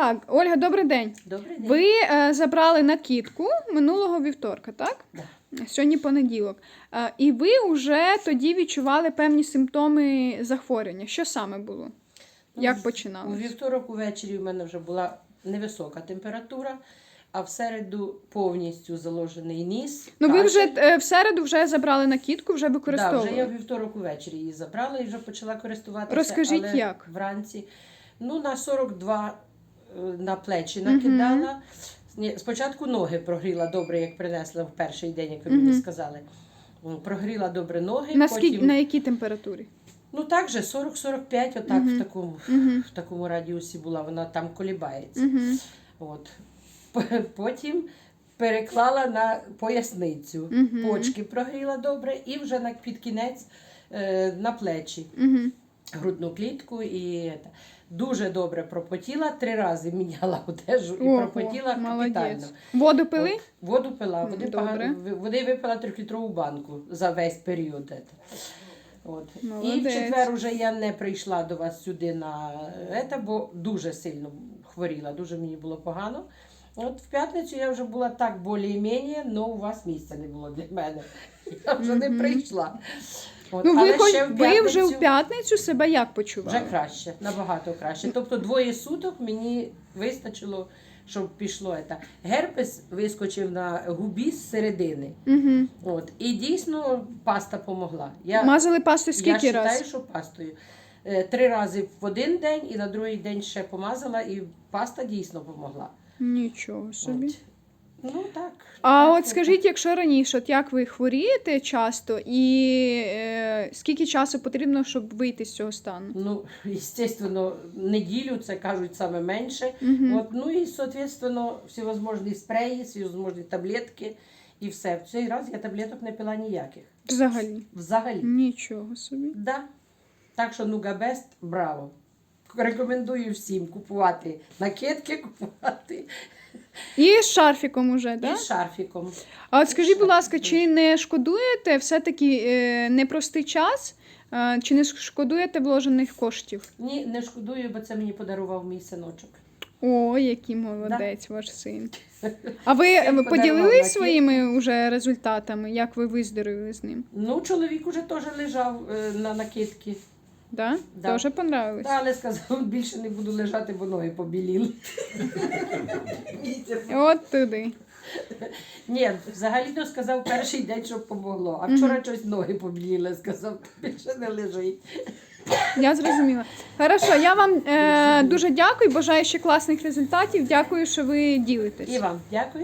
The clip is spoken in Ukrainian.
Так, Ольга, добрий день. Добрий день. Ви е, забрали накидку минулого вівторка, так? Да. Сьогодні понеділок. Е, і ви вже тоді відчували певні симптоми захворювання. Що саме було? Як У вівторок увечері у мене вже була невисока температура, а в середу повністю заложений ніс. Ну, ви вже е, в середу вже забрали накидку, вже Да, вже я в вівторок увечері її забрала і вже почала користуватися. Розкажіть, але як? Вранці. Ну, на 42 е, на плечі накидала. Ні, Спочатку ноги прогріла добре, як принесла в перший день, як ви мені сказали. Прогріла добре ноги. На, скільки, потім... на якій температурі? Ну так же, 40-45, отак в такому, Мгм. в такому радіусі була, вона там колібається. Угу. От. П- Потім переклала на поясницю. Мгм. Почки прогріла добре і вже на, під кінець е, на плечі, Угу. Грудну клітку. І це. дуже добре пропотіла. Три рази міняла одежу і Ого, пропотіла капітально. молодець. Воду пили? От, воду пила, води, Добре. погано, води випила трьохлітрову банку за весь період. От. І в четвер уже я не прийшла до вас сюди на це, бо дуже сильно хворіла, дуже мені було погано. От в п'ятницю я вже була так більш-менш, але у вас місця не було для мене. Я вже не прийшла. От, Ну, ви, але ще в ви вже в п'ятницю себе як почували? вже краще, набагато краще. Тобто двоє суток мені вистачило, щоб пішло це. Герпес вискочив на губі з середини. Угу. От. І дійсно паста помогла. Я, Мазали пасту я скільки вважаю, разів? що пастою. Е, Три рази в один день і на другий день ще помазала, і паста дійсно помогла. Нічого собі. От. Ну так. А так, от скажіть, якщо раніше, от як ви хворієте часто, і е, скільки часу потрібно, щоб вийти з цього стану? Ну, звісно, неділю це кажуть саме менше. Угу. От, ну і, соответственно, всевозможні спреї, всевозможні таблетки і все. В цей раз я таблеток не пила ніяких. Взагалі. Взагалі. Нічого собі. Да. Так що Нугабест, браво. Рекомендую всім купувати накидки, купувати І з шарфіком уже, і з шарфіком. А от скажіть, будь ласка, чи не шкодуєте все-таки е, непростий час? е, Чи не шкодуєте вложених коштів? Ні, не шкодую, бо це мені подарував мій синочок. О, який молодець ваш син. А ви Син поділились своїми уже результатами, як ви виздоровіли з ним? Ну, чоловік уже теж лежав е, на накидки. Да? Да. Тоже понравилось? Та, але сказав, більше не буду лежати, бо ноги побіліли. От туди. Ні, взагалі то сказав перший день, щоб помогло. А вчора щось ноги побіліли, сказав, більше не лежить. Я зрозуміла. Хорошо, я вам е, дуже дякую. Бажаю ще класних результатів. Дякую, що ви ділитесь. І вам дякую.